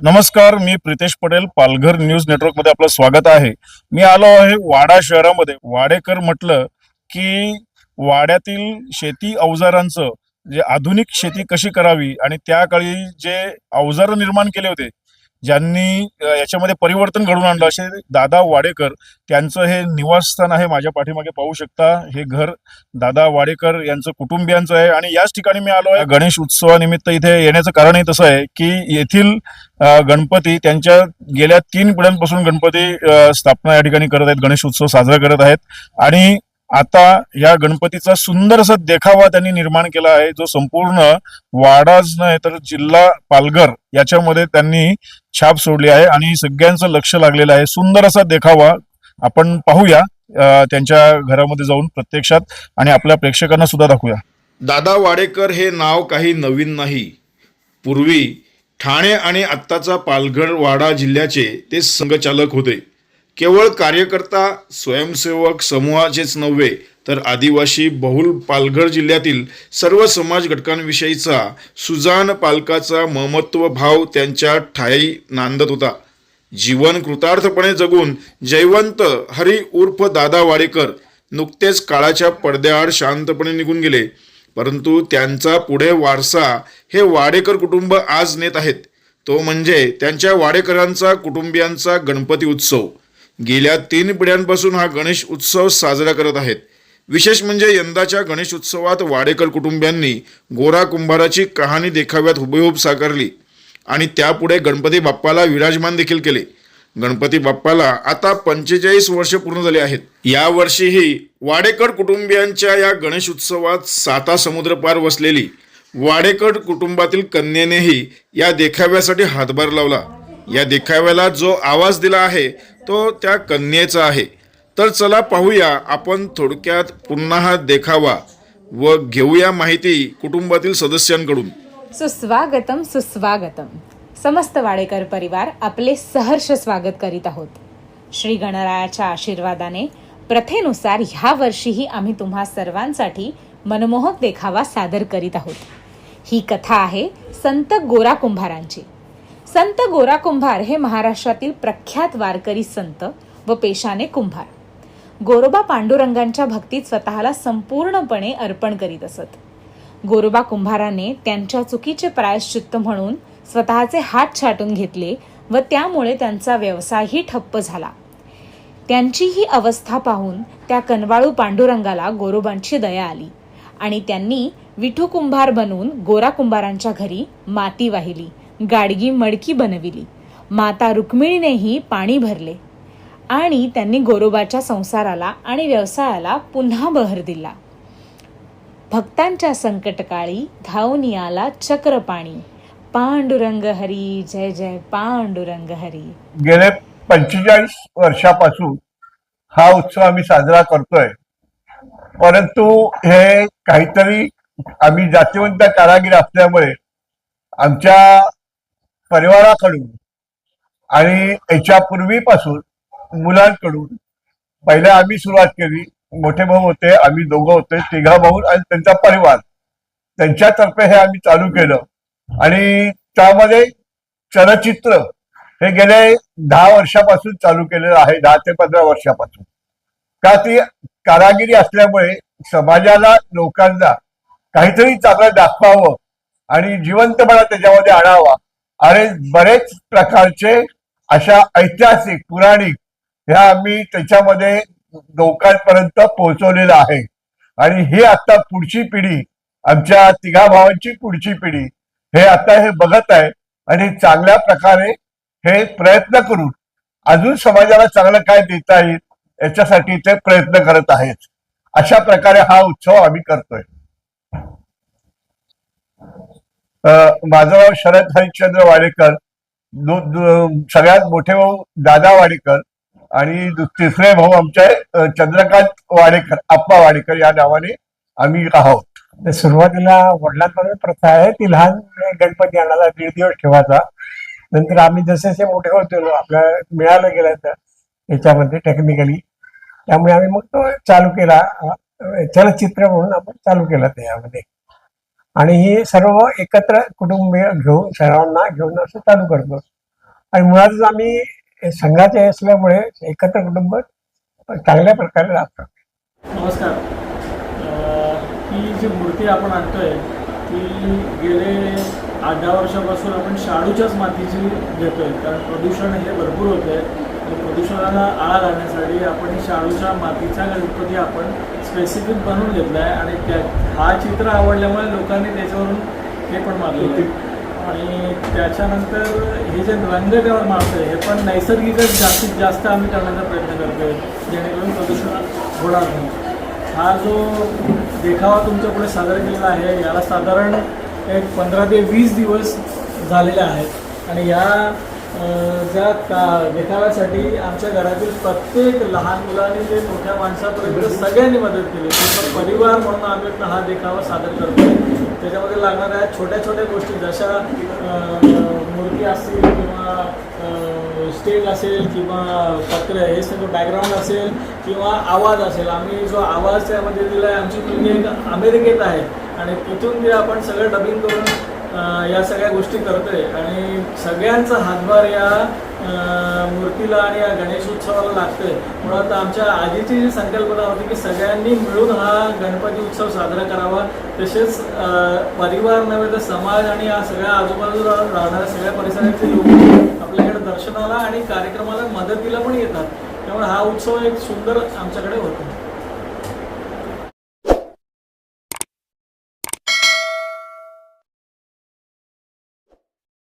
नमस्कार मी प्रितेश पटेल पालघर न्यूज नेटवर्कमध्ये आपलं स्वागत आहे. मी आलो आहे वाडा शहरामध्ये. वाडेकर म्हटलं की वाड्यातील शेती अवजारांचं जे आधुनिक शेती कशी करावी आणि त्या काळी जे अवजार निर्माण केले होते ज्यांनी याच्यामध्ये परिवर्तन घडवून आणलं असे दादा वाडेकर त्यांचं हे निवासस्थान आहे माझ्या पाठीमागे. पाहू शकता हे घर दादा वाडेकर यांचं कुटुंबियांचं आहे. आणि याच ठिकाणी मी आलो आहे गणेश उत्सवानिमित्त इथे येण्याचं कारणही तसं आहे की येथील गणपती त्यांच्या गेल्या तीन पिढ्यांपासून गणपती स्थापना या ठिकाणी करत आहेत. गणेश उत्सव साजरा करत आहेत. आणि आता या गणपतीचा सुंदर असा देखावा त्यांनी निर्माण केला आहे जो संपूर्ण वाडाच नाही तर जिल्हा पालघर याच्यामध्ये त्यांनी छाप सोडली आहे आणि सगळ्यांचं लक्ष लागलेलं आहे. सुंदर असा देखावा आपण पाहूया त्यांच्या घरामध्ये जाऊन प्रत्यक्षात आणि आपल्या प्रेक्षकांना सुद्धा दाखवूया. दादा वाडेकर हे नाव काही नवीन नाही. पूर्वी ठाणे आणि आत्ताचा पालघर वाडा जिल्ह्याचे ते संघचालक होते. केवळ कार्यकर्ता स्वयंसेवक समूहाचेच नव्हे तर आदिवासी बहुल पालघर जिल्ह्यातील सर्व समाज घटकांविषयीचा सुजान पालकाचा ममत्व भाव त्यांच्या ठाई नांदत होता. जीवन कृतार्थपणे जगून जयवंत हरी उर्फ दादा वाडेकर नुकतेच काळाच्या पडद्याआड शांतपणे निघून गेले. परंतु त्यांचा पुढे वारसा हे वाडेकर कुटुंब आज नेत आहेत. तो म्हणजे त्यांच्या वाडेकरांचा कुटुंबियांचा गणपती उत्सव. गेल्या तीन पिढ्यांपासून हा गणेश उत्सव साजरा करत आहेत. विशेष म्हणजे यंदाच्या गणेश उत्सवात वाडेकर कुटुंबियांनी गोरा कुंभाराची कहाणी देखाव्यात हुबेहूब साकारली आणि त्यापुढे गणपती बाप्पाला विराजमान देखील केले. गणपती बाप्पाला आता पंचेचाळीस वर्ष पूर्ण झाले आहेत. यावर्षीही वाडेकर कुटुंबियांच्या या गणेश उत्सवात साता समुद्र पार वसलेली वाडेकर कुटुंबातील कन्येनेही या देखाव्यासाठी हातभार लावला. या देखाव्याला जो आवाज दिला आहे तो त्या कन्येचा आहे. तर चला पाहूया आपण थोडक्यात पुन्हा हा देखावा व घेऊया माहिती कुटुंबातील सदस्यांकडून. सुस्वागतम सुस्वागतम. समस्त वाडेकर परिवार आपले सहर्ष स्वागत करीत आहोत. श्री गणरायाच्या आशीर्वादाने प्रथेनुसार ह्या वर्षीही आम्ही तुम्हा सर्वांसाठी मनमोहक देखावा सादर करीत आहोत. ही कथा आहे संत गोरा कुंभारांची. संत गोरा कुंभार हे महाराष्ट्रातील प्रख्यात वारकरी संत व पेशाने कुंभार. गोरोबा पांडुरंगांच्या भक्तीत स्वतःला संपूर्णपणे अर्पण करीत असत. गोरोबा कुंभाराने त्यांच्या चुकीचे प्रायश्चित्त म्हणून स्वतःचे हात छाटून घेतले व त्यामुळे त्यांचा व्यवसायही ठप्प झाला. त्यांची ही अवस्था पाहून त्या कनवाळू पांडुरंगाला गोरोबांची दया आली आणि त्यांनी विठू कुंभार बनून गोरा कुंभारांच्या घरी माती वाहिली गाडगी मडकी बनविली. माता रुक्मिणीनेही पाणी भरले आणि त्यांनी गोरोबाच्या संसाराला आणि व्यवसायाला पुन्हा बहर दिला. भक्तांच्या संकटकाळी धावून आला चक्रपाणी. पांडुरंग हरी जय जय पांडुरंग हरी. गेले पंचेचाळीस वर्षापासून हा उत्सव आम्ही साजरा करतोय. परंतु हे काहीतरी आम्ही जातीवंत कारागीर असल्यामुळे आमच्या परिवाराकडून आणि याच्या पूर्वीपासून मुलांकडून. पहिले आम्ही सुरुवात केली मोठे भाऊ होते आम्ही दोघं होते तिघा भाऊ आणि त्यांचा परिवार. त्यांच्यातर्फे हे आम्ही चालू केलं. आणि त्यामध्ये चलचित्र हे गेले दहा वर्षापासून चालू केलेलं आहे दहा ते पंधरा वर्षापासून. का ती कारागिरी असल्यामुळे समाजाला लोकांना काहीतरी चांगलं दाखवावं आणि जिवंतपणा त्याच्यामध्ये आणावा. आणि बरेच प्रकारचे अशा ऐतिहासिक पुराणिक ह्या आम्ही त्याच्यामध्ये लोकांपर्यंत पोहोचवलेलं आहे. आणि ही आता पुढची पिढी आमच्या तिघा भावांची पुढची पिढी हे आता हे बघत आहे आणि चांगल्या प्रकारे हे प्रयत्न करून अजून समाजाला चांगलं काय देता येईल याच्यासाठी ते प्रयत्न करत आहेत. अशा प्रकारे हा उत्सव आम्ही करतोय. माझं नाव शरद हरिश्चंद्र वाडेकर सगळ्यात मोठे भाऊ दादा वाडेकर आणि तिसरे भाऊ आमचे चंद्रकांत वाडेकर आप्पा वाडेकर या नावाने आम्ही आहोत. सुरुवातीला वडिलांमध्ये प्रथा आहे ती लहान गणपती आणायला दीड दिवस ठेवायचा. नंतर आम्ही जसे जसे मोठे होत गेलो आपल्याला मिळालं गेलं तर याच्यामध्ये टेक्निकली त्यामुळे आम्ही मग तो चालू केला चलचित्र म्हणून आपण चालू केलं त्यामध्ये. आणि ही सर्व एकत्र कुटुंबीय घेऊन सर्वांना घेऊन असं चालू करतो. आणि मुळातच आम्ही संघाचे असल्यामुळे एकत्र कुटुंब चांगल्या प्रकारे राहतो. नमस्कार. ही जी मूर्ती आपण आणतोय ती गेले आठ दहा वर्षापासून आपण शाडूच्याच मातीची घेतोय. कारण प्रदूषण हे भरपूर होते आहे प्रदूषणाला आळा घालण्यासाठी आपण शाळूच्या शाडूच्या मातीचा गणपती आपण स्पेसिफिक बनवून घेतला आहे आणि त्या हा चित्र आवडल्यामुळे लोकांनी त्याच्यावरून हे पण मागले आहे. आणि त्याच्यानंतर हे जे रंग त्यावर मारतोय हे पण नैसर्गिकच जास्तीत जास्त आम्ही करण्याचा प्रयत्न करतोय जेणेकरून प्रदूषण होणार नाही. हा जो देखावा तुमच्यापुढे सादर केलेला आहे याला साधारण एक पंधरा ते वीस दिवस झालेले आहेत. आणि या ज्या का देखाव्यासाठी आमच्या घरातील प्रत्येक लहान मुलांनी ते मोठ्या माणसापर्यंत सगळ्यांनी मदत केली. परिवार म्हणून आम्ही हा देखावा सादर करतो त्याच्यामध्ये लागणाऱ्या छोट्या छोट्या गोष्टी जशा मूर्ती असतील किंवा स्टेज असेल किंवा पत्र हे सगळं बॅकग्राऊंड असेल किंवा आवाज असेल. आम्ही जो आवाज त्यामध्ये दिला आहे आमची मुलगी एक अमेरिकेत आहे. आणि तिथून ते आपण सगळं डबिंग करून या सगळ्या गोष्टी करतोय. आणि सगळ्यांचा हातभार या मूर्तीला आणि या गणेश उत्सवाला लागतोय. मुळात आमच्या आधीची जी संकल्पना होती की सगळ्यांनी मिळून हा गणपती उत्सव साजरा करावा. तसेच परिवार नव्हे तर समाज आणि या सगळ्या आजूबाजूला राहणाऱ्या सगळ्या परिसरातले लोक आपल्याकडे दर्शनाला आणि कार्यक्रमाला मदतीला पण येतात. त्यामुळे हा उत्सव एक सुंदर आमच्याकडे होतो.